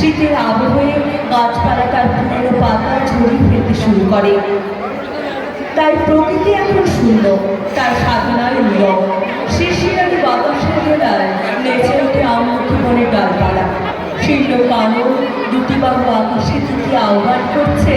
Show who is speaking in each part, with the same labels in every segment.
Speaker 1: শীতের আবহে গাছপালা তার পাতা ঝরিয়ে ফেলতে শুরু করে। তাই প্রকৃতি এখন সুন্দর, তার সাধনায় নিয়ম শিশিরানি বাতাসের জোড়ায় নেচে ওঠে আমলকি বনের ডালপালা শীর্ণ কালো, দুটি বাবু আকাশে দুটি আহ্বান করছে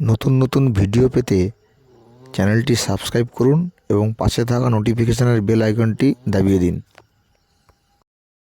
Speaker 2: নতুন নতুন ভিডিও পেতে চ্যানেলটি সাবস্ক্রাইব করুন এবং পাশে থাকা নোটিফিকেশানের বেল আইকনটি দাবিয়ে দিন।